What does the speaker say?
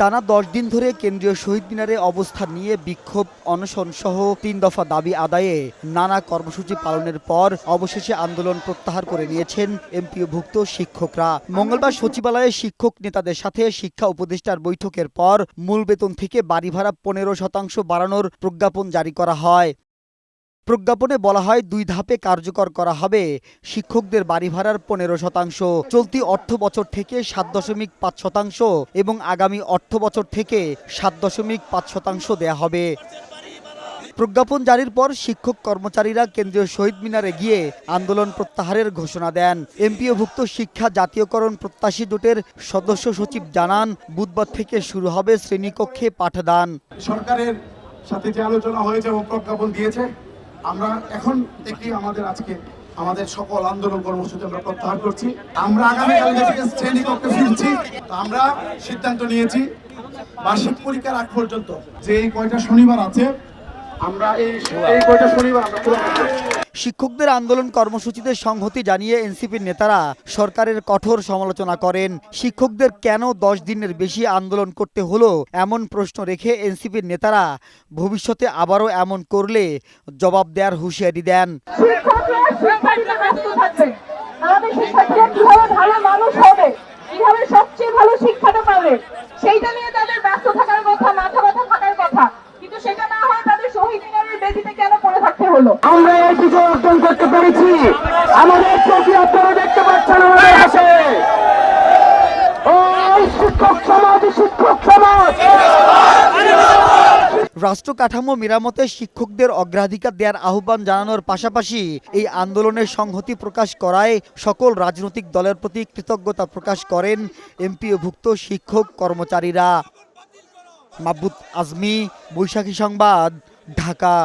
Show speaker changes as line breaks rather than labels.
টানা দশ দিন ধরে কেন্দ্রীয় শহীদ মিনারে অবস্থান নিয়ে বিক্ষোভ, অনশন সহ তিন দফা দাবি আদায়ে নানা কর্মসূচি পালনের পর অবশেষে আন্দোলন প্রত্যাহার করে নিয়েছেন এমপিওভুক্ত শিক্ষকরা। মঙ্গলবার সচিবালয়ে শিক্ষক নেতাদের সাথে শিক্ষা উপদেষ্টার বৈঠকের পর মূল বেতন থেকে বাড়ি ভাড়া পনেরো শতাংশ বাড়ানোর প্রজ্ঞাপন জারি করা হয়। প্রজ্ঞাপনে বলা হয়, দুই ধাপে কার্যকর করা হবে। শিক্ষকদের বাড়ি ভাড়ার পনেরো শতাংশ, চলতি অর্থ বছর থেকে সাত দশমিক পাঁচ শতাংশ এবং আগামী অর্থ বছর থেকে সাত দশমিক পাঁচ শতাংশ দেয়া হবে। প্রজ্ঞাপন জারির পর শিক্ষক কর্মচারীরা কেন্দ্রীয় শহীদ মিনারে গিয়ে আন্দোলন প্রত্যাহারের ঘোষণা দেন। এমপিওভুক্ত শিক্ষা জাতীয়করণ প্রত্যাশী জোটের সদস্য সচিব জানান, বুধবার থেকে শুরু হবে শ্রেণীকক্ষে পাঠদান।
সরকারের সাথে যে আলোচনা হয়েছে এবং প্রজ্ঞাপন দিয়েছে আমরা এখন থেকে আমাদের আজকে আমাদের সকল আন্দোলন কর্মসূচি আমরা প্রত্যাহার করছি আমরা আগামীকাল শ্রেণীকক্ষে ফিরছি আমরা সিদ্ধান্ত নিয়েছি, বার্ষিক পরীক্ষার আগ পর্যন্ত যে এই কয়টা শনিবার আছে, আমরা এই কয়টা শনিবার আমরা।
শিক্ষকদের আন্দোলন কর্মসূচিতে সংহতি জানিয়ে এনসিপির নেতারা সরকারের কঠোর সমালোচনা করেন। শিক্ষকদের কেন দশ দিনের বেশি আন্দোলন করতে হলো এমন প্রশ্ন রেখে এনসিপির নেতারা ভবিষ্যতে আবারও এমন করলে জবাব দেওয়ার হুঁশিয়ারি দেন।
আমাদের শিক্ষার্থীরা কীভাবে ভালো মানুষ হবে? থাকতে
আমরা এই বিজয় অর্জন করতে পেরেছি। আমাদের চোখে আপনারা দেখতে পাচ্ছেন আমাদের শিক্ষক সমাজ শিক্ষক সমাজ।
রাষ্ট্র কাঠামো মেরামতে শিক্ষকদের অগ্রাধিকার দেওয়ার আহ্বান জানানোর পাশাপাশি এই আন্দোলনের সংহতি প্রকাশ করায় সকল রাজনৈতিক দলের প্রতি কৃতজ্ঞতা প্রকাশ করেন এমপিওভুক্ত শিক্ষক কর্মচারীরা। মাহবুদ আজমি, বৈশাখী সংবাদ, ঢাকা।